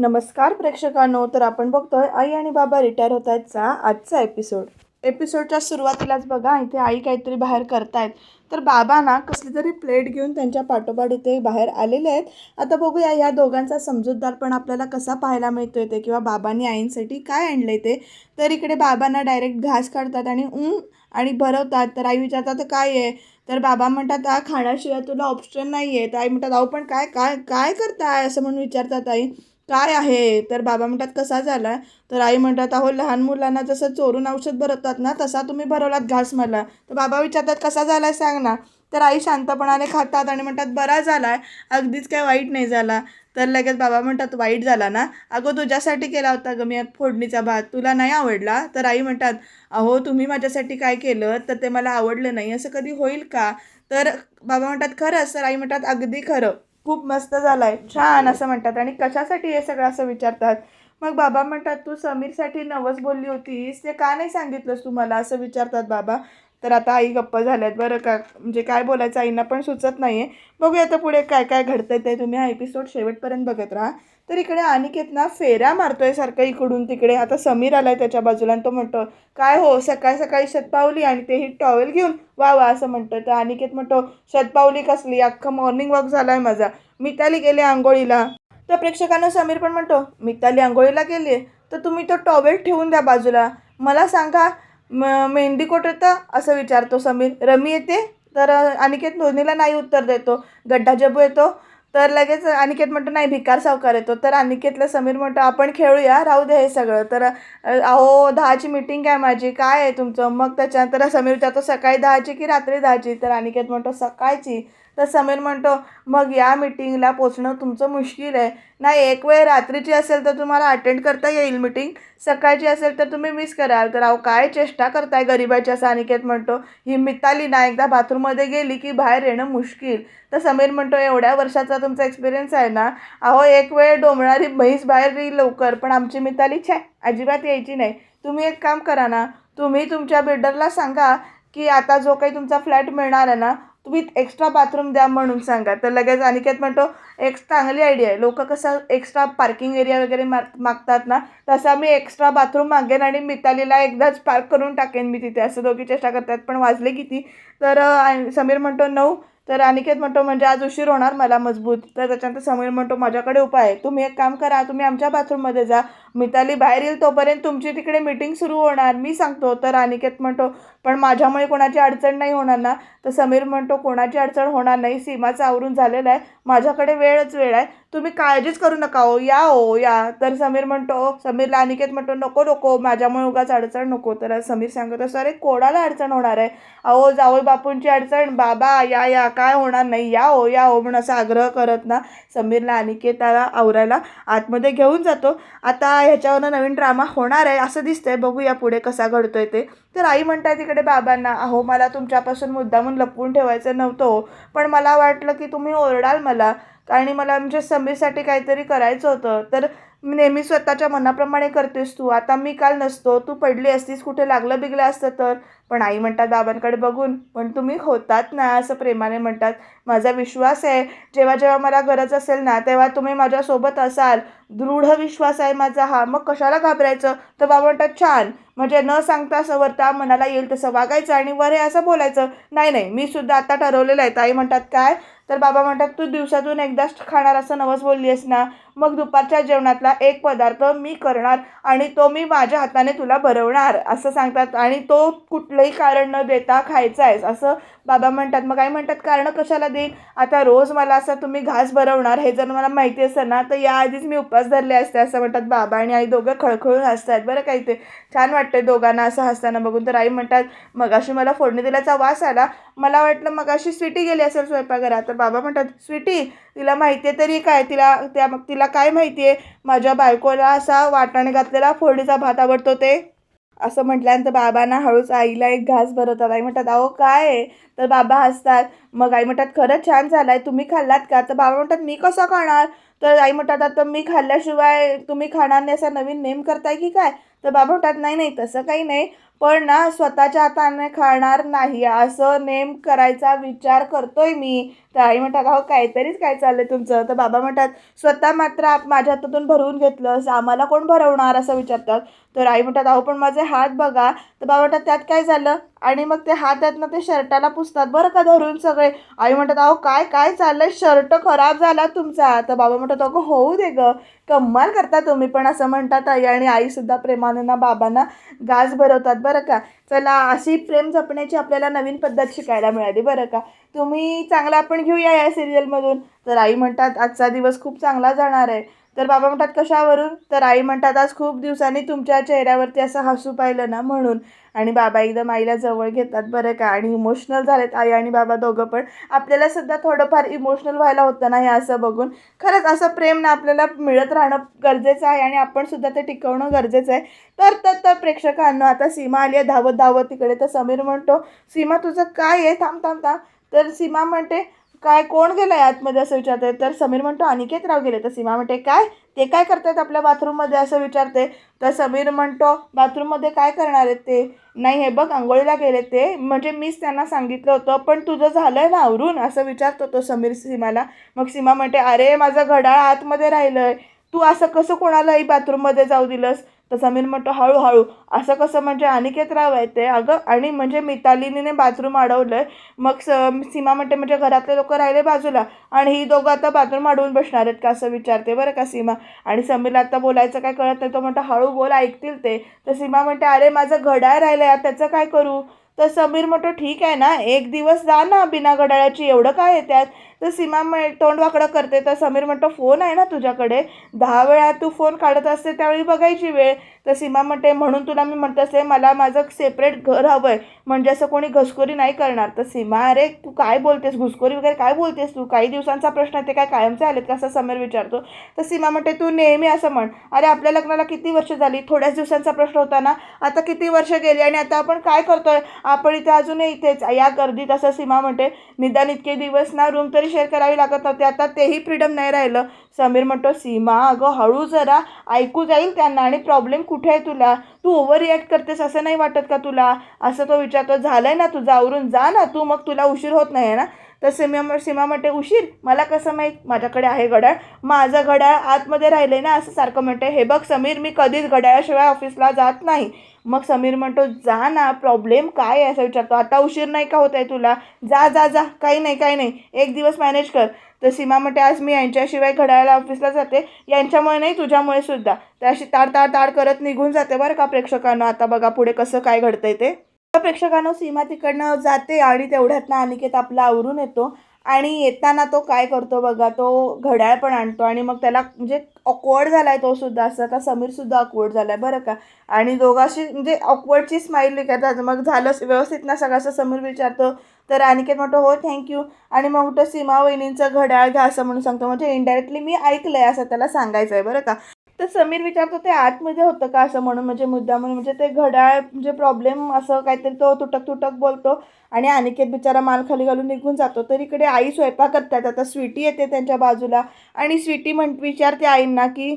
नमस्कार प्रेक्षकांनो तर आपण बघतोय आई आणि बाबा रिटायर होत आहेतचा आजचा एपिसोड एपिसोडच्या सुरुवातीलाच बघा इथे आई काहीतरी बाहेर करतायत. तर बाबा ना कसली तरी प्लेट घेऊन त्यांच्या पाठोपाठ इथे बाहेर आलेले आहेत. आता बघूया या दोघांचा समजूतदारपण आपल्याला कसा पाहायला मिळतोय ते किंवा बाबांनी आईंसाठी काय आणलंय ते तर इकडे बाबांना डायरेक्ट घास काढतात आणि ऊन आणि भरवतात. तर आई विचारतात काय आहे? तर बाबा म्हणतात आ खाण्याशिवाय तुला ऑप्शन नाही आहे तर आई म्हणतात अहो पण काय काय काय करताय? असं म्हणून विचारतात आई. काय आहे? तर बाबा म्हणतात कसा झाला? तर आई म्हणतात अहो लहान मुलांना जसं चोरून औषध भरवतात ना तसा तुम्ही भरवलात घास मला. तर बाबा विचारतात कसा झालाय सांग ना. तर आई शांतपणाने खातात आणि म्हणतात बरा झाला आहे अगदीच काय वाईट नाही झाला. तर लगेच बाबा म्हणतात वाईट झाला ना? अगं तुझ्यासाठी केला होता ग मी फोडणीचा भात. तुला नाही आवडला? तर आई म्हणतात अहो तुम्ही माझ्यासाठी काय केलं? तर ते मला आवडलं नाही. असं कधी होईल का? तर बाबा म्हणतात खरंच? तर आई म्हणतात अगदी खरं. खूप मस्त झालाय. आहे छान असं म्हणतात. आणि कशासाठी हे सगळं असं विचारतात? मग बाबा म्हणतात तू समीरसाठी नवस बोलली होतीस. ते का नाही सांगितलंस तू मला? असं विचारतात बाबा. तर आता आई गप्प झाल्यात बरं का. म्हणजे काय बोलायचं आईंना पण सुचत नाही आहे बघूया आता पुढे काय काय घडतंय ते तुम्ही हा एपिसोड शेवटपर्यंत बघत राहा. तर इकडे अनिकेत ना फेऱ्या मारतोय सारखं इकडून तिकडे. आता समीर आलाय त्याच्या बाजूला आणि तो म्हणतो काय हो सकाळी सकाळी शतपावली आणि तेही टॉवेल घेऊन वा वा असं म्हणतो तर अनिकेत म्हणतो शतपावली कसली? अख्खं मॉर्निंग वॉक झालाय माझा. मिताली गेले आंघोळीला. तर प्रेक्षकांना समीर पण म्हणतो मिताली आंघोळीला गेली तर तुम्ही तो टॉवेल ठेवून द्या बाजूला. मला सांगा मग मेहंदी कोट येतं असं विचारतो समीर. रमी येते? तर अनिकेत दोन्हीला नाही उत्तर देतो. गड्डा जबू येतो. तर लगेच अनिकेत म्हणतो नाही भिकार सावकार येतो. तर अनिकेतला समीर म्हणतो आपण खेळूया राहू दे हे सगळं. तर अहो दहाची मीटिंग आहे माझी. काय आहे तुमचं? मग त्याच्यानंतर समीर विचारतो सकाळी दहाची की रात्री दहाची? तर अनिकेत म्हणतो सकाळची. तर समीर म्हणतो मग या मीटिंगला पोचणं तुमचं मुश्किल आहे. नाही एक वेळ रात्रीची असेल तर तुम्हाला अटेंड करता येईल मीटिंग सकाळची असेल तर तुम्ही मिस कराल. तर अहो काय चेष्टा करताय गरिबाच्या असं अनिकेत म्हणतो ही मिताली ना एकदा बाथरूममध्ये गेली की बाहेर येणं मुश्किल. तर समीर म्हणतो एवढ्या वर्षाचा तुमचा एक्सपिरियन्स आहे ना. अहो एक वेळ डोमणारी म्हैस बाहेर येईल लवकर पण आमची मिताली छे अजिबात यायची नाही. तुम्ही एक काम करा ना तुम्ही तुमच्या बिल्डरला सांगा की आता जो काही तुमचा फ्लॅट मिळणार आहे ना तुम्ही एक्स्ट्रा बाथरूम द्या म्हणून सांगा. तर लगेच अनिकेत म्हणतो एक चांगली आयडिया आहे. लोक कसं एक्स्ट्रा पार्किंग एरिया वगैरे माग मागतात ना तसा मी एक्स्ट्रा बाथरूम मागेन आणि मितालीला एकदाच पार्क करून टाकेन मी तिथे. असं दोघी चेष्टा करतात. पण वाजले किती? तर समीर म्हणतो नऊ. तर अनिकेत म्हणतो म्हणजे आज उशीर होणार मला मजबूत. तर त्याच्यानंतर समीर म्हणतो माझ्याकडे उपाय आहे. तुम्ही एक काम करा. तुम्ही आमच्या बाथरूममध्ये जा. मिताली बाहेर येईल तोपर्यंत तुमची तिकडे मीटिंग सुरू होणार. मी सांगतो तर अनिकेत म्हणतो पण माझ्यामुळे कोणाची अडचण नाही होणार ना? तर समीर म्हणतो कोणाची अडचण होणार नाही. सीमाचं आवरून झालेलं आहे. माझ्याकडे वेळच वेळ आहे. तुम्ही काळजीच करू नका हो. या हो या. तर समीर म्हणतो समीरला अनिकेत म्हणतो नको नको. माझ्यामुळे उगाच अडचण नको. तर समीर सांगत असतो अरे कोणाला अडचण होणार आहे? अहो जावई बापूंची अडचण. बाबा या या. काय होणार नाही. या हो या हो. म्हणून असा आग्रह करत ना समीरला अनिकेताला आवरायला आतमध्ये घेऊन जातो. आता ह्याच्यावरनं नवीन ड्रामा होणार आहे असं दिसतंय. बघूया पुढे कसा घडतोय ते. तर आई म्हणताय तिकडे बाबांना अहो मला तुमच्यापासून मुद्दामून लपवून ठेवायचं नव्हतं हो. पण मला वाटलं की तुम्ही ओरडाल मला. आणि मला म्हणजे समीरसाठी काहीतरी करायचं होतं. तर नेहमी स्वतःच्या मनाप्रमाणे करतेस तू. आता मी काल नसतो. तू पडली असतीस. कुठे लागलं बिगलं असतं तर? पण आई म्हणतात बाबांकडे बघून. पण तुम्ही होतात ना असं प्रेमाने म्हणतात. माझा विश्वास आहे जेव्हा जेव्हा मला गरज असेल ना तेव्हा तुम्ही माझ्यासोबत असाल. दृढ विश्वास आहे माझा हा. मग कशाला घाबरायचं? तर बाबा म्हणतात छान. म्हणजे न सांगता सवरता मनाला येईल तसं वागायचं आणि वर हे असं बोलायचं नाही नाही मी सुद्धा आता ठरवलेलं आहे. ताई म्हणतात काय? तर बाबा म्हणतात तू दिवसातून एकदाच खाणार असं नवस बोलली आहेस ना मग दुपारच्या जेवणातला एक पदार्थ मी करणार आणि तो मी माझ्या हाताने तुला भरवणार. असं सांगतात आणि तो कुठलंही कारण न देता खायचं आहेस असं बाबा म्हणतात. मग काय म्हणतात कारण कशाला देईन? आता रोज मला असं तुम्ही घास भरवणार हे जर मला माहिती असेल ना तर याआधीच मी उपवास धरले असते असं म्हणतात बाबा आणि आई दोघं खळखळून हसतात. बरं काही ते छान वाटते दोघांना असं हसताना बघून. तर आई म्हणतात मगाशी मला फोडणी दिल्याचा वास आला. मला वाटलं मगाशी स्वीटी गेली असेल स्वयंपाकघरात. तर बाबा म्हणतात स्वीटी? तिला माहिती आहे तरी काय? तिला त्या मग तिला काय माहिती आहे माझ्या बायकोला असा वाटाणे घातलेला फोडणीचा भात आवडतो ते. असं म्हटल्यानंतर बाबांना हळूच आईला एक घास भरवतात. आई म्हणतात अहो काय आहे? तर बाबा हसतात. मग आई म्हणतात खरंच छान झालाय. तुम्ही खाल्लात का? तर बाबा म्हणतात मी कसं खाणार? तर आई म्हणतात आता मी खाल्ल्याशिवाय तुम्ही खाणार नाही. असा नवीन नेम करताय की काय? तर बाबा म्हणतात नाही नाही तसं काही नाही. पण ना स्वतःच्या हाताने खाणार नाही. असं नेम करायचा विचार करतोय मी. तर आई म्हणतात अहो काहीतरीच काय चाललंय तुमचं? तर बाबा म्हणतात स्वतः मात्र आप माझ्या हातातून भरवून घेतलंस आम्हाला कोण भरवणार? असं विचारतात. तर आई म्हणतात अहो पण माझे हात बघा. तर बाबा म्हणतात त्यात काय झालं? आणि मग ते हात आहेत ना ते शर्टाला पुसतात बरं का धरून सगळे. आई म्हणतात अहो काय काय चाललंय? शर्ट खराब झाला तुमचा. तर बाबा म्हणतात अगं होऊ दे गं. कम्माल करता तुम्ही पण असं म्हणतात आई आणि आईसुद्धा प्रेमानं ना बाबांना गाज भरवतात बरं का. चला अशी प्रेम जपण्याची आपल्याला नवीन पद्धत शिकायला मिळाली बरं का. तुम्ही चांगला आपण घेऊया या सिरियलमधून तर आई म्हणतात आजचा दिवस खूप चांगला जाणार आहे. तर बाबा म्हणतात कशावरून? तर आई म्हणतात आज खूप दिवसांनी तुमच्या चेहऱ्यावरती असं हसू पाहिलं ना म्हणून. आणि बाबा एकदम आईला जवळ घेतात बरं का. आणि इमोशनल झालेत आई आणि बाबा दोघं पण. आपल्याला सुद्धा थोडंफार इमोशनल व्हायला होतं ना हे असं बघून. खरंच असं प्रेम ना आपल्याला मिळत राहणं गरजेचं आहे आणि आपण सुद्धा ते टिकवणं गरजेचं आहे. तर तर तर प्रेक्षकांना आता सीमा आली आहे धावत धावत तिकडे. तर समीर म्हणतो सीमा तुझं काय आहे? थांब थांब थांब. तर सीमा म्हणते काय कोण गेलं आहे आतमध्ये असं विचारते तर समीर म्हणतो अनिकेत राव गेले. तर सीमा म्हणते काय? ते काय करतात आपल्या बाथरूममध्ये? असं विचारते. तर समीर म्हणतो बाथरूममध्ये काय करणार आहेत ते? नाही हे बघ आंघोळीला गेले ते. म्हणजे मीच त्यांना सांगितलं होतं पण तुझं झालं आहे ना आवरून? असं विचारतो तो समीर सीमाला. मग सीमा म्हणते अरे माझं घड्याळ आतमध्ये राहिलं आहे तू असं कसं कोणालाही बाथरूममध्ये जाऊ दिलंस? तर समीर म्हणतो हळूहळू. असं कसं म्हणजे अनिकेत राव आहे ते. अगं आणि म्हणजे मितालीने बाथरूम अडवलं मग स सीमा म्हणते म्हणजे घरातले लोक राहिले बाजूला आणि ही दोघं आता बाथरूम अडवून बसणार आहेत का? असं विचारते. बरं का सीमा? आणि समीरला आता बोलायचं काय कळत नाही. तो म्हणतो हळू बोल ऐकतील ते. तर सीमा म्हणते अरे माझं घड्याळ राहिलं आहे त्याचं काय करू? तर समीर म्हणतो ठीक आहे ना. एक दिवस जा ना बिना घड्याळाची. एवढं काय आहे त्यात? तर सीमा म्हण तोंड वाकडं करते. तर समीर म्हणतो फोन आहे ना तुझ्याकडे? दहा वेळा तू फोन काढत असते त्यावेळी बघायची वेळ. तर सीमा म्हणते म्हणून तुला मी म्हणत असते मला माझं सेपरेट घर हवं आहे म्हणजे असं कोणी घुसखोरी नाही करणार. तर सीमा अरे तू काय बोलतेस? घुसखोरी वगैरे काय बोलतेस तू? काही दिवसांचा प्रश्न आहे ते काय कायमचे आलेत का? असं समीर विचारतो. तर सीमा म्हणते तू नेहमी असं म्हण. अरे आपल्या लग्नाला किती वर्ष झाली? थोड्याच दिवसांचा प्रश्न होता ना? आता किती वर्ष गेली आणि आता आपण काय करतोय? आपण इथे अजूनही इथेच या गर्दीत. असं सीमा म्हणते. निदान इतके दिवस ना रूम तरी शेअर करावी लागत नव्हते आता तेही फ्रीडम नाही राहिलं. समीर म्हणतो सीमा अगं हळू जरा ऐकू जाईल त्यांना आणि प्रॉब्लेम कुठे आहे तुला? तू ओव्हर रिॲक्ट करतेस असं नाही वाटत का तुला? असं तो विचारतो आहे ना तुझं आवरून? जा ना तू मग तुला उशीर होत नाही आहे ना? तर सीमा सीमा म्हणते उशीर? मला कसं माहीत? माझ्याकडे आहे घड्याळ. माझं घड्याळ आतमध्ये राहिलं ना? असं सारखं म्हणते. हे बघ समीर मी कधीच घड्याळाशिवाय ऑफिसला जात नाही. मग समीर म्हणतो जा ना प्रॉब्लेम काय आहे? असं विचारतो. आता उशीर नाही का होत आहे तुला? जा जा जा काही नाही काही नाही. एक दिवस मॅनेज कर. तर सीमा म्हणते आज मी यांच्याशिवाय घड्याळाला ऑफिसला जाते. यांच्यामुळे नाही तुझ्यामुळे सुद्धा. त्याशी ताड ताड ताड करत निघून जाते बरं का प्रेक्षकांना. आता बघा पुढे कसं काय घडतंय ते. प्रेक्षकांना सीमा तिकडनं जाते आणि तेवढ्यात ना अनिकेत आपला आवरून येतो. आणि येताना तो काय करतो बघा तो घड्याळ पण आणतो आणि मग त्याला म्हणजे ऑकवर्ड झालाय तो सुद्धा असं का समीर सुद्धा ऑकवर्ड आहे बरं का? आणि दोघाशी म्हणजे ऑकवर्डची स्माईल करतात मग झालं व्यवस्थित ना सगळं? असं समीर विचारतो तर अनिकेत म्हणतो हो थँक्यू आणि मग तो सीमा वहिनींचं घड्याळ घ्या असं म्हणून सांगतो. म्हणजे इनडायरेक्टली मी ऐकलं आहे असं त्याला सांगायचं आहे बरं का? तर समीर विचारतो ते आतमध्ये होतं का असं म्हणून? म्हणजे मुद्दा म्हणून म्हणजे ते घड्याळ म्हणजे प्रॉब्लेम असं काहीतरी तो तुटक तुटक बोलतो आणि अनिकेत बिचारा माल खाली घालून निघून जातो. तर इकडे आई स्वयंपाक करतात. आता स्वीटी येते त्यांच्या बाजूला आणि स्वीटी म्हण विचारते आईंना की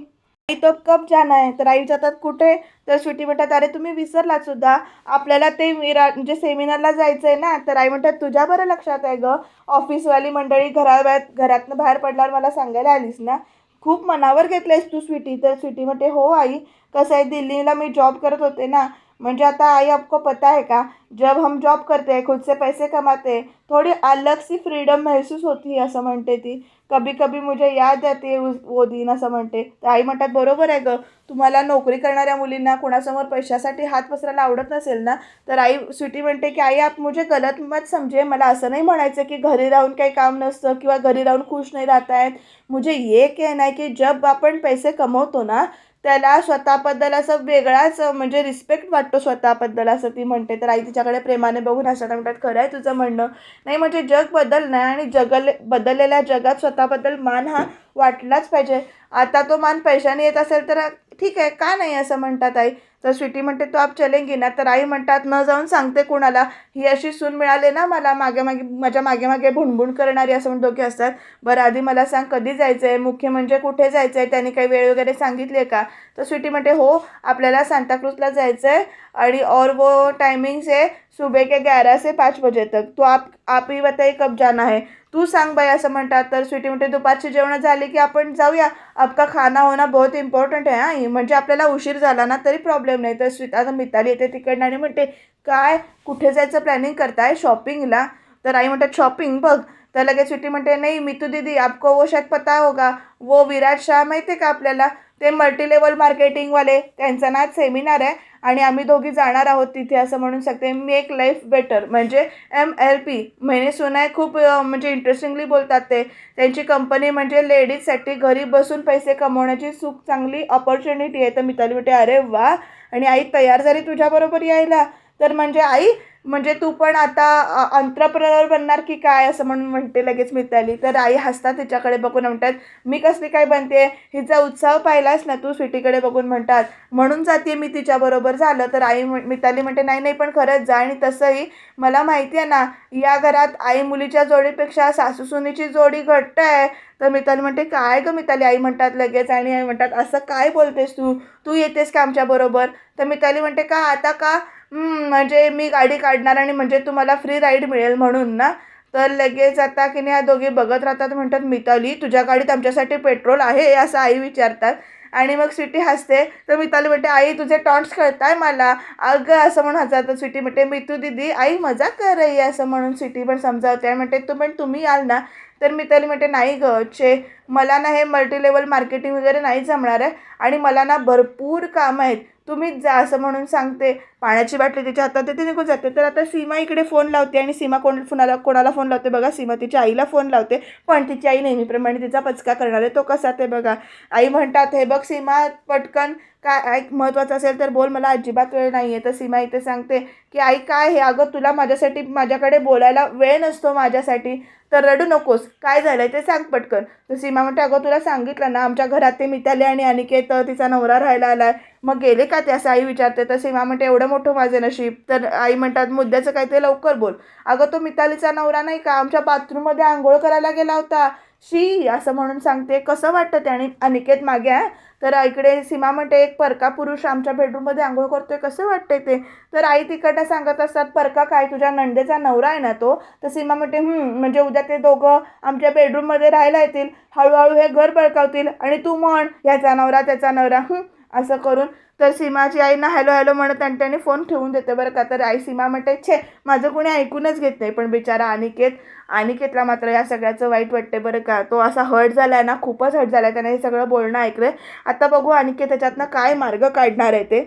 आई तो कप जाना आहे तर आई विचारतात कुठे? तर स्वीटी म्हणतात अरे तुम्ही विसरलात सुद्धा. आपल्याला ते विरा म्हणजे सेमिनारला जायचं आहे ना? तर आई म्हणतात तुझ्या बरं लक्षात आहे गं. ऑफिसवाली मंडळी घराबाहेर घरातनं बाहेर पडल्यावर मला सांगायला आलीस ना? खूप मनावर घेतलं आहेस तू स्वीटी. तर स्वीटी म्हणते हो आई कसं आहे दिल्लीला मी जॉब करत होते ना म्हणजे आता आई आपको पता है का? जब हम जॉब करते हैं खुद से पैसे कमाते हैं थोड़ी अलग सी फ्रीडम महसूस होती है असं म्हणते ती. कभी कभी मुझे याद येते वो दिन असं म्हणते. तर आई म्हणतात बरोबर आहे गं. तुम्हाला नोकरी करणाऱ्या मुलींना कोणासमोर पैशासाठी हात पसरायला आवडत नसेल ना? तर आई स्वीटी म्हणते की आई आप मुझे गलत मत समजे मला असं नाही म्हणायचं की घरी राहून काही काम नसतं किंवा घरी राहून खुश नाही राहत आहेत मुझे ये कहना है की जब आपण पैसे कमवतो ना त्याला स्वतःबद्दल असं वेगळाच म्हणजे रिस्पेक्ट वाटतो स्वतःबद्दल असं ती म्हणते. तर आई तिच्याकडे प्रेमाने बघून हसताना म्हणतात खरं आहे तुझं म्हणणं? नाही म्हणजे जग बदलणं आहे आणि जगल बदललेल्या जगात स्वतःबद्दल मान हा वाटलाच पाहिजे. आता तो मान पैशाने येत असेल तर ठीक आहे का नाही असं म्हणतात आई? तर स्वीटी म्हणते तो आप चलेंगी ना? तर आई म्हणतात न जाऊन सांगते कोणाला. ही अशी सून मिळाली ना मला मागे मागे माझ्या मागे मागे भुणभुण करणारी असं म्हणून डोके असतात. बरं आधी मला सांग कधी जायचं आहे मुख्य म्हणजे कुठे जायचं आहे त्यांनी काही वेळ वगैरे सांगितली आहे का? तर स्वीटी म्हणते हो आपल्याला सांताक्रूजला जायचं आहे आणि और वो टायमिंग्स आहे सुबह के ग्यारह से पाच बजे तक. तो आप आप ही बताइए कब जाना है? तू सांग बाई असं म्हणतात तर. स्वीटी म्हणते दुपारची जेवणं झाली की आपण जाऊया. आपका खाना होना बहुत इम्पॉर्टंट आहे आई म्हणजे आपल्याला उशीर झाला ना तरी प्रॉब्लेम नाही. तर स्वीता आता मिताली येते तिकडनं आणि म्हणते काय? कुठे जायचं प्लॅनिंग करताय? शॉपिंगला तर आई म्हणतात शॉपिंग बघ. तर लगेच स्वीटी म्हणते नाही मितू दीदी आपको वो शायद पता होगा. वो विराट शाह माहिती आहे का आपल्याला? ते मल्टी लेवल मार्केटिंगवाले त्यांचा ना सेमिनार आहे. आणि आम्ही दोघी जाणार आहोत तिथे असं म्हणून शकते. मेक लाईफ बेटर म्हणजे एम एल पी महिने सुनाय खूप म्हणजे इंटरेस्टिंगली बोलतात ते. त्यांची कंपनी म्हणजे लेडीजसाठी घरी बसून पैसे कमवण्याची सुख चांगली ऑपॉर्च्युनिटी आहे. तर मिताली म्हणते अरे वा. आणि आई तयार झाली तुझ्याबरोबर यायला. तर म्हणजे आई म्हणजे तू पण आता अंत्रप्रनर बनणार की काय असं म्हणून म्हणते लगेच मिताली. तर आई हसतात तिच्याकडे बघून म्हणतात मी कसली काय बनते? हिचा उत्साह पाहिलास ना तू स्वीटीकडे बघून म्हणतात. म्हणून जाते मी तिच्याबरोबर झालं. तर आई म्हण- मिताली म्हणते नाही नाही पण खरंच जा आणि तसंही मला माहिती आहे ना या घरात आई मुलीच्या जोडीपेक्षा सासूसुनीची जोडी घट्ट आहे. तर मिताली म्हणते काय गं मिताली? आई म्हणतात लगेच आणि आई म्हणतात असं काय बोलतेस तू? तू येतेस का आमच्याबरोबर तर मिताली म्हणते का? आता का? म्हणजे मी गाडी काढणार आणि म्हणजे तुम्हाला फ्री राईड मिळेल म्हणून ना. तर लगेच आता की नाही ह्या दोघी बघत राहतात म्हणतात मिताली तुझ्या गाडीत आमच्यासाठी पेट्रोल आहे असं आई विचारतात. आणि मग स्वीटी हसते तर मिताली म्हणते आई तुझे टॉन्ट्स कळताय मला. अगं असं म्हणून हसतात. स्वीटी म्हणते मी तू दिदी आई मजा कर रही आहे असं म्हणून स्वीटी पण समजावते. आणि म्हणते तू पण तुम्ही याल ना. तर मिताली म्हणते नाही ग चे मला ना हे मल्टी लेवल मार्केटिंग वगैरे नाही जमणार आहे. आणि मला ना भरपूर कामं आहेत. तुम्हीच जा असं म्हणून सांगते. पाण्याची बाटली तिच्या हातात ते निघून जाते. तर आता सीमा इकडे फोन लावते आणि सीमा कोण फोनाला कोणाला फोन लावते बघा. सीमा तिच्या आईला फोन लावते. पण तिची आई नेहमीप्रमाणे तिचा पचका करणार आहे. तो कसा ते बघा. आई म्हणतात हे बघ सीमा पटकन काय ऐक महत्त्वाचं असेल तर बोल. मला अजिबात वेळ नाही आहे तर सीमा इथे सांगते की आई काय हे अगं तुला माझ्यासाठी माझ्याकडे बोलायला वेळ नसतो माझ्यासाठी. तर रडू नकोस. काय झालंय ते सांग पटकन. तर सीमा म्हणते अगं तुला सांगितलं ना आमच्या घरात ते मिताली आणि अनिकेत तिचा नवरा राहायला आलाय. मग गेले का ते? असं आई विचारते. तर सीमा म्हणते एवढं मोठं माझं नशीब. तर आई म्हणतात मुद्द्याचं काय ते लवकर बोल. अगं तो मितालीचा नवरा नाही का? आमच्या बाथरूममध्ये आंघोळ करायला गेला होता. शी असं म्हणून सांगते. कसं वाटतं ते आणि अनिकेत मागे आहे तर इकडे सीमा म्हणते एक परका पुरुष आमच्या बेडरूममध्ये आंघोळ करतोय कसं वाटतंय ते? तर आई तिकडं सांगत असतात परका काय तुझ्या नंदेचा नवरा आहे ना तो? तर सीमा म्हणते म्हणजे उद्या ते दोघं आमच्या बेडरूममध्ये राहायला येतील हळूहळू हे घर बळकावतील आणि तू म्हण ह्याचा नवरा त्याचा नवरा. हं, असं करून तर सीमाची आई ना हॅलो हॅलो म्हणत आणि त्याने फोन ठेवून देते. बरं का? तर आई सीमा म्हणते छे माझं कोणी ऐकूनच घेत नाही. पण बिचारा अनिकेत अनिकेतला मात्र या सगळ्याचं वाईट वाटते बरं का? तो असा हर्ट झाला आहे ना खूपच हर्ट झाला आहे त्याने हे सगळं बोलणं ऐकलं आता बघू अनिकेत त्याच्यातनं काय मार्ग काढणार आहे ते.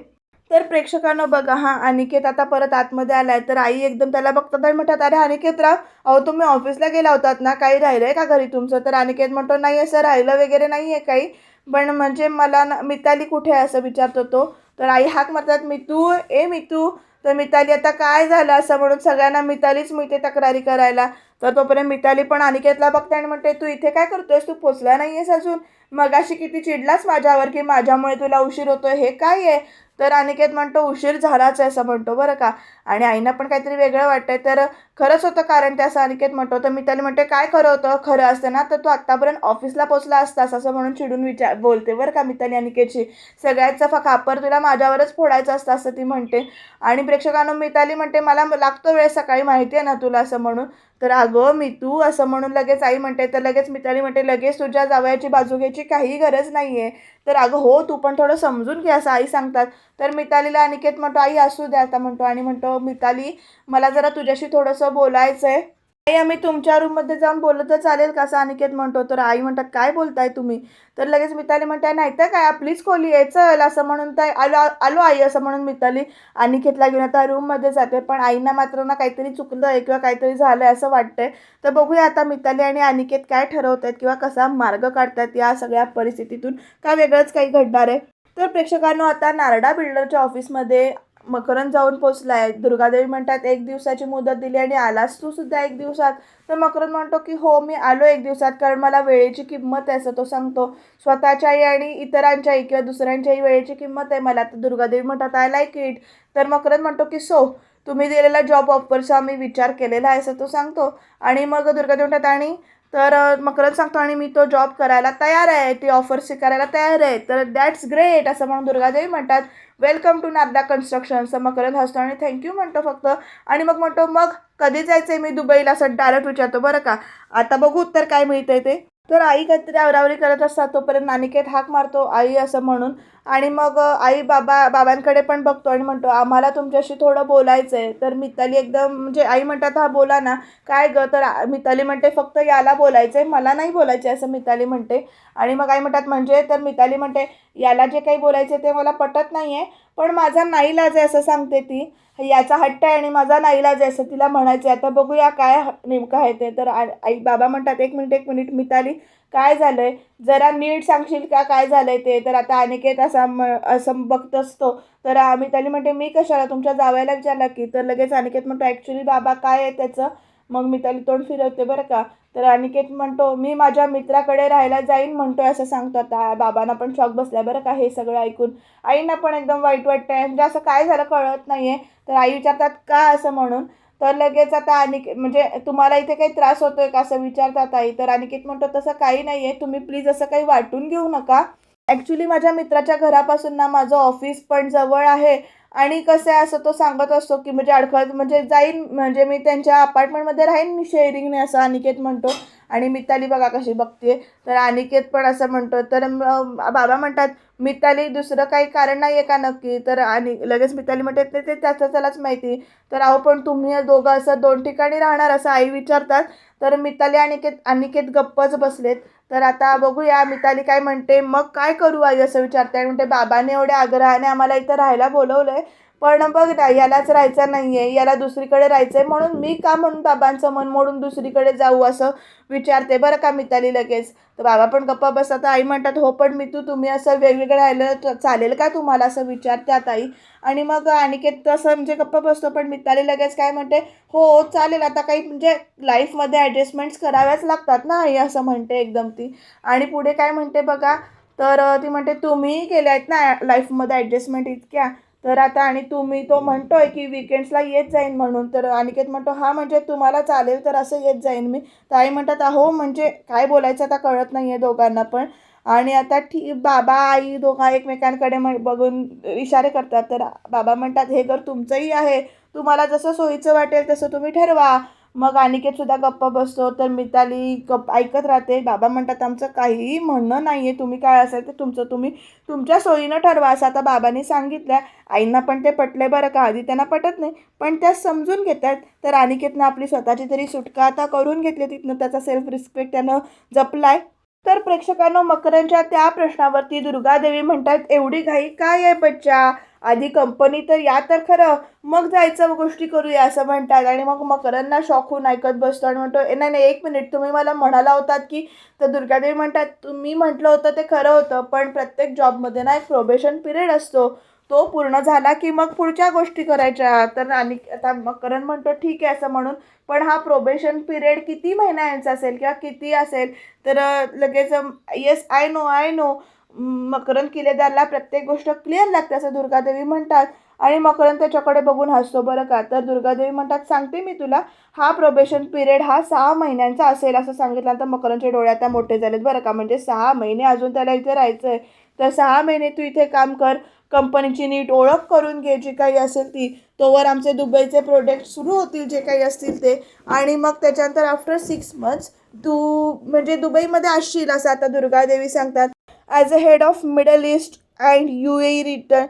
तर प्रेक्षकांना बघा हा अनिकेत आता परत आतमध्ये आला आहे तर आई एकदम त्याला बघतात आणि म्हणतात अरे अनिकेत राव अहो तुम्ही ऑफिसला गेला होतात ना? काही राहिलं आहे का घरी तुमचं? तर अनिकेत म्हणतो नाही असं राहिलं वगैरे नाही आहे काही. पण म्हणजे मला ना मिताली कुठे आहे असं विचारतो तो तर आई हाक मारतात मितू ए मितू तर मिताली आता काय झालं असं म्हणून सगळ्यांना मितालीच मिळते तक्रारी करायला. तर तोपर्यंत मिताली पण अनिकेतला बघते आणि म्हणते तू इथे काय करतोयस? तू पोचला नाही आहेस अजून. मगाशी किती चिडलास माझ्यावर की माझ्यामुळे तुला उशीर होतो हे काय आहे? तर अनिकेत म्हणतो उशीर झालाच आहे असं म्हणतो बरं का. आणि आईनं पण काहीतरी वेगळं वाटतंय. तर खरंच होतं कारण ते असं अनिकेत म्हणतो तर मी त्याला म्हणते काय खरं होतं? खरं असतं ना तर तू आत्तापर्यंत ऑफिसला पोचला असतास असं म्हणून चिडून विचार बोलते बरं का मिताली अनिकेतची सगळ्याचा फा खापर तुला माझ्यावरच फोडायचं असतं असं ती म्हणते. आणि प्रेक्षकांना मिताली म्हणते मला लागतो वेळ सकाळी माहिती आहे ना तुला असं म्हणून. तर अगं मी तू असं म्हणून लगेच आई म्हणते. तर लगेच मिताली म्हणते लगेच तुझ्या जावयाची बाजू घ्यायची काही गरज नाही आहे तर अगं हो तू पण थोडं समजून घे असं आई सांगतात. तर मितालीला अनिकेत म्हणतो आई असू द्या आता म्हणतो. आणि म्हणतो मिताली मला जरा तुझ्याशी थोडंसं बोलायचं आहे आई आम्ही तुमच्या रूममध्ये जाऊन बोललं तर चालेल का? असं अनिकेत म्हणतो. तर आई म्हणतात काय बोलताय तुम्ही? तर लगेच मिताली म्हणताय नाही तर काय आपलीच खोली आहे चल असं म्हणून तर आलो आलो आई असं म्हणून मिताली अनिकेतला घेऊन आता रूममध्ये जाते. पण आईना मात्र ना काहीतरी चुकलं आहे किंवा काहीतरी झालं आहे असं वाटतंय. तर बघूया आता मिताली आणि अनिकेत काय ठरवत आहेत किंवा कसा मार्ग काढतात या सगळ्या परिस्थितीतून. काय वेगळंच काही घडणार आहे? तर प्रेक्षकांनो आता नारडा बिल्डरच्या ऑफिसमध्ये मकरंद जाऊन पोचलाय. दुर्गादेवी म्हणतात एक दिवसाची मुदत दिली आणि आलास तू सुद्धा एक दिवसात. तर मकरंद म्हणतो की हो मी आलो एक दिवसात कारण मला वेळेची किंमत आहे असं तो सांगतो. स्वतःच्याही आणि इतरांच्याही किंवा दुसऱ्यांच्याही वेळेची किंमत आहे मला. तर दुर्गादेवी म्हणतात आय लाईक इट तर मकरंद म्हणतो की सो तुम्ही दिलेला जॉब ऑफरचा आम्ही विचार केलेला आहे असं तो सांगतो. आणि मग दुर्गादेवी म्हणतात आणि तर अ, मकरंद सांगतो आणि मी तो जॉब करायला तयार आहे. ती ऑफर स्वीकारायला तयार आहे. तर दॅट्स ग्रेट असं म्हणून दुर्गादेवी म्हणतात वेलकम टू नारदा कन्स्ट्रक्शन असं मकरंद हसतो आणि थँक्यू म्हणतो फक्त. आणि मग म्हणतो मग कधी जायचं आहे मी दुबईला? असं डायरेक्ट विचारतो. बरं का? आता बघू उत्तर काय मिळतंय ते. तर आई काहीतरी आवरावरी करत असतात. तोपर्यंत नानिकेत हाक मारतो. आई असं म्हणून आणि मग आई बाबा बाबांकडे पण बघतो आणि म्हणतो आम्हाला तुमच्याशी थोडं बोलायचं आहे तर मिताली एकदम म्हणजे आई म्हणतात हा बोला ना. काय ग? तर मिताली म्हणते फक्त याला बोलायचं आहे मला नाही बोलायचं आहे असं मिताली म्हणते. आणि मग आई म्हणतात म्हणजे? तर मिताली म्हणते याला जे काही बोलायचं आहे ते मला पटत नाही आहे पण माझा नाईलाज आहे असं सांगते ती. याचा हट्ट आहे आणि माझा नाईलाज आहे असं तिला म्हणायचं आहे आता बघूया काय ह- नेमकं आहे ते. तर आई बाबा म्हणतात एक मिनिट एक मिनिट मिताली काय झालं आहे जरा नीट सांगशील का काय झालं आहे ते? तर आता अनिकेत असं म- असं बघत असतो तर आम्ही त्याला म्हणते मी कशाला? तुमच्या जावयाला विचारला की? तर लगेच अनिकेत म्हणतो ॲक्च्युली बाबा काय आहे त्याचं? मग मी त्याला तोंड फिरवते बरं का. तर अनिकेत म्हणतो मी माझ्या मित्राकडे राहायला जाईन म्हणतोय असं सांगतो आता. बाबांना पण शॉक बसला बरं का हे सगळं ऐकून. आईना पण एकदम वाईट वाटतंय. म्हणजे असं काय झालं कळत नाही आहे तर आई विचारतात का असं म्हणून? तर लगेच आता अनिकेत म्हणजे तुम्हाला इथे काही त्रास होतोय का असं विचारतात आई. तर अनिकेत म्हणतो तसं काही नाही आहे तुम्ही प्लीज असं काही वाटून घेऊ नका. ॲक्च्युली माझ्या मित्राच्या घरापासून ना माझं ऑफिस पण जवळ आहे. आणि कसं आहे असं तो सांगत असतो की म्हणजे अडखळत म्हणजे जाईन म्हणजे मी त्यांच्या अपार्टमेंटमध्ये राहीन मी शेअरिंगने असं अनिकेत म्हणतो. आणि मिताली बघा कशी बघते तर अनिकेत पण असं म्हणतो. तर बाबा म्हणतात मिताली दुसरं काही कारण नाही आहे का नक्की? तर आणि लगेच मिताली म्हणतात ते ते त्याचं त्यालाच माहिती. तर अहो पण तुम्ही दोघं असं दोन ठिकाणी राहणार असं आई विचारतात. तर मिताली अनिकेत अनिकेत गप्पच बसलेत. तर आता बघूया मिताली काय म्हणते मग काय करू आई असं विचारते आणि म्हणते बाबाने एवढ्या आग्रहाने आम्हाला इथं राहायला बोलवलं आहे पण बघ ना यालाच राहायचं नाही आहे याला दुसरीकडे राहायचं आहे म्हणून मी का म्हणून बाबांचं मन मोडून दुसरीकडे जाऊ असं विचारते बरं का मिताली लगेच? तर बाबा पण गप्पा बसतात आई म्हणतात हो पण मी तू तुम्ही असं वेगवेगळं राहिलं चालेल का तुम्हाला? असं विचारतात आई. आणि मग अनिकेत तसं म्हणजे गप्पा बसतो पण मिताली लगेच काय म्हणते हो चालेल आता काही म्हणजे लाईफमध्ये ॲडजस्टमेंट्स कराव्याच लागतात ना आई असं म्हणते एकदम ती. आणि पुढे काय म्हणते बघा तर ती म्हणते तुम्हीही केल्या आहेत ना लाईफमध्ये ॲडजस्टमेंट इतक्या? तर आता आणि तुम्ही तो म्हणतोय की विकेंड्सला येत जाईन म्हणून. तर अनिकेत म्हणतो हा म्हणजे तुम्हाला चालेल तर असं येत जाईन मी. तर आई म्हणतात अहो म्हणजे काय बोलायचं आता कळत नाही आहे दोघांना पण. आणि आता ठी बाबा आई दोघा एकमेकांकडे म्हण बघून इशारे करतात. तर बाबा म्हणतात हे घर तुमचंही आहे. तुम्हाला जसं सोयीचं वाटेल तसं तुम्ही ठरवा. मग अनिकेतसुद्धा गप्प गप्पा बसतो. तर मिताली गप ऐकत राहते. बाबा म्हणतात आमचं काहीही म्हणणं नाही आहे तुम्ही काय असेल ते तुमचं. तुम्ही तुमच्या सोयीनं ठरवा. असं आता बाबांनी सांगितलं. आईंना पण ते पटले बरं का. आधी त्यांना पटत नाही पण त्या समजून घेतात. तर अनिकेतनं आपली स्वतःची तरी सुटका आता करून घेतली. तिथनं त्याचा सेल्फ रिस्पेक्ट त्यानं जपलाय. तर प्रेक्षकांनो मकरांच्या त्या प्रश्नावरती दुर्गादेवी म्हणतात एवढी घाई काय आहे बच्चा? आधी कंपनी तर या तर खरं मग जायचं गोष्टी करूया असं म्हणतात. आणि मग मकरांना शॉक होऊन ऐकत बसतो आणि म्हणतो नाही नाही एक मिनिट तुम्ही मला म्हणाला होतात की तर दुर्गादेवी म्हणतात तुम्ही म्हटलं होतं ते खरं होतं पण प्रत्येक जॉबमध्ये ना एक प्रोबेशन पिरियड असतो. तो पूर्ण झाला की मग पुढच्या गोष्टी करायच्या. तर आणि आता मकरन म्हणतो ठीक आहे असं म्हणून. पण हा प्रोबेशन पिरियड किती महिन्यांचा असेल किंवा किती असेल तर लगेच yes I know I know Makarand किल्लेदारला प्रत्येक गोष्ट क्लिअर लागते असं दुर्गादेवी म्हणतात. आणि मकरंद त्याच्याकडे बघून हसतो बरं का? तर दुर्गादेवी म्हणतात सांगते मी तुला हा प्रोबेशन पिरियड हा सहा महिन्यांचा असेल असं सांगितलं तर मकरंदचे डोळे आता मोठे झालेत बरं का? म्हणजे सहा महिने अजून त्याला इथे राहायचं आहे तर सहा महिने तू इथे काम कर कंपनीची नीट ओळख करून घे जी काही असेल ती. तोवर आमचे दुबईचे प्रोडक्ट सुरू होतील जे काही असतील ते. आणि मग त्याच्यानंतर आफ्टर सिक्स मंथ्स तू म्हणजे दुबईमध्ये असशील असं आता दुर्गादेवी सांगतात. As a head of middle east and U A return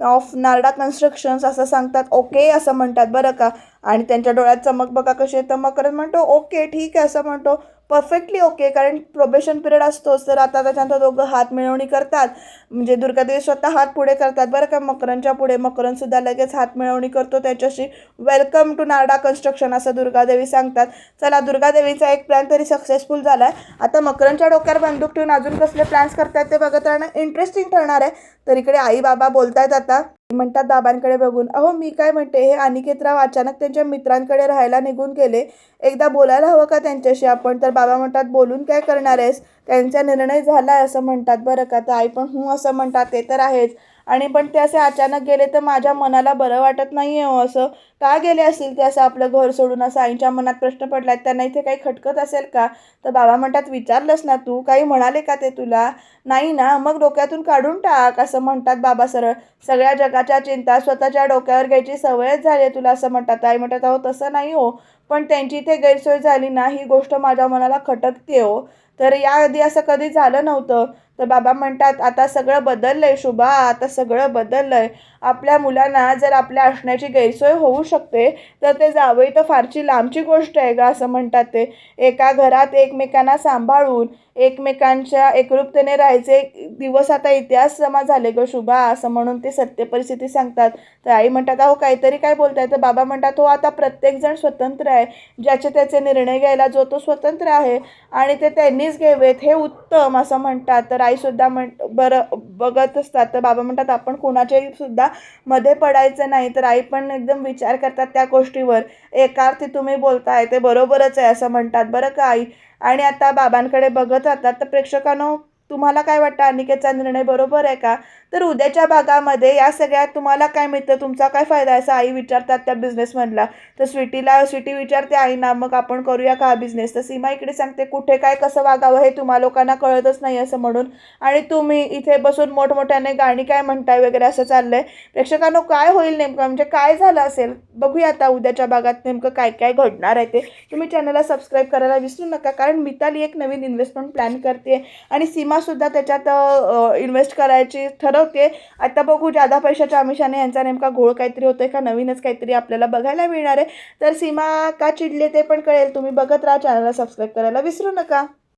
of नारडा constructions असं सांगतात. ओके असं म्हणतात बरं का? आणि त्यांच्या डोळ्यात चमक बघा कशी चमक तर मग करत म्हणतो ओके ठीक आहे असं म्हणतो. परफेक्टली ओके कारण प्रोबेशन पिरियड असतोच तर आता त्याच्यानंतर दोघं हात मिळवणी करतात. म्हणजे दुर्गादेवी स्वतः हात पुढे करतात. बरं का मकरनच्या पुढे मकरनसुद्धा लगेच हात मिळवणी करतो. त्याच्याशी वेलकम टू नारडा कन्स्ट्रक्शन असं दुर्गादेवी सांगतात. चला दुर्गादेवीचा एक प्लॅन तरी सक्सेसफुल झाला आहे आता मकरनच्या डोक्यावर बंदूक ठेवून अजून कसले प्लॅन्स करतात ते बघत राहणं इंटरेस्टिंग ठरणार आहे. तर इकडे आई बाबा बोलतायत आता. म्हणतात बाबांकडे बघून. अहो मी काय म्हणते? हे अनिकेतराव अचानक त्यांच्या मित्रांकडे राहायला निघून गेले. एकदा बोलायला हवं का त्यांच्याशी आपण? तर बाबा म्हणतात बोलून काय करणार आहेस? त्यांचा निर्णय झाला आहे असं म्हणतात. बरं का तर आई पण हूं असं म्हणतात ते तर आहेच. आणि पण ते असे अचानक गेले तर माझ्या मनाला बरं वाटत नाही आहे हो असं. का गेले असतील ते असं आपलं घर सोडून? असं आईच्या मनात प्रश्न पडलाय. त्यांना इथे काही खटकत असेल का? तर बाबा म्हणतात विचारलंस ना तू? काही म्हणाले का ते तुला? नाही ना. मग डोक्यातून काढून टाक असं म्हणतात बाबा सरळ. सगळ्या जगाच्या चिंता स्वतःच्या डोक्यावर घ्यायची सवयच झाली आहे तुला असं म्हणतात आई. म्हणतात अहो तसं नाही हो. पण त्यांची इथे गैरसोय झाली ना ही गोष्ट माझ्या मनाला खटकते हो. तर याआधी असं कधी झालं नव्हतं. तर बाबा म्हणतात आता सगळं बदललं आहे शुभा आता सगळं बदललं आहे आपल्या मुलांना जर आपल्या असण्याची गैरसोय होऊ शकते तर ते जावई तर फारची लांबची गोष्ट आहे का असं म्हणतात ते. एका घरात एकमेकांना सांभाळून एकमेकांच्या एकरूपतेने राहायचे दिवस आता इतिहास जमा झाले ग शुभा असं म्हणून ते सत्य परिस्थिती सांगतात. तर आई म्हणतात अहो काहीतरी काय बोलताय? तर बाबा म्हणतात हो आता प्रत्येकजण स्वतंत्र आहे. ज्याचे त्याचे निर्णय घ्यायला जो तो स्वतंत्र आहे आणि ते त्यांनीच घ्यावेत हे उत्तम असं म्हणतात. तर आईसुद्धा म्हण बरं बघत असतात. तर बाबा म्हणतात आपण कोणाच्याही सुद्धा मध्ये पडायचं नाही. तर आई पण एकदम विचार करतात त्या गोष्टीवर. एका अर्थी तुम्ही बोलताय ते बरोबरच आहे असं म्हणतात. बरं का आई? आणि आता बाबांकडे बघत राहतात. तर प्रेक्षकांनो तुम्हाला काय वाटतं? अनिकेतचा निर्णय बरोबर आहे का? तर उद्याच्या भागामध्ये या सगळ्यात तुम्हाला काय मिळतं? तुमचा काय फायदा असं आई विचारतात त्या बिझनेसमधला तर स्वीटीला स्वीटी विचारते आईना मग आपण करूया का हा बिझनेस तर सीमा इकडे सांगते कुठे काय कसं वागावं हे तुम्हा लोकांना कळतच नाही असं म्हणून. आणि तुम्ही इथे बसून मोठमोठ्याने गाणी काय म्हणताय वगैरे असं चाललंय. प्रेक्षकांनो काय होईल नेमकं? म्हणजे काय झालं असेल? बघूया आता उद्याच्या भागात नेमकं काय काय घडणार आहे ते. तुम्ही चॅनलला सबस्क्राईब करायला विसरू नका कारण मिताली एक नवीन इन्व्हेस्टमेंट प्लॅन करते आणि सीमा सुद्धा त्याच्यात इन्व्हेस्ट करायची ठरवते. आता बघू जादा पैशाच्या आमिषाने यांचा नेमका घोळ काहीतरी होतोय का? नवीनच काहीतरी आपल्याला बघायला मिळणार आहे. तर सीमा का चिडले ते पण कळेल. तुम्ही बघत राहा चॅनलला सबस्क्राईब करायला विसरू नका.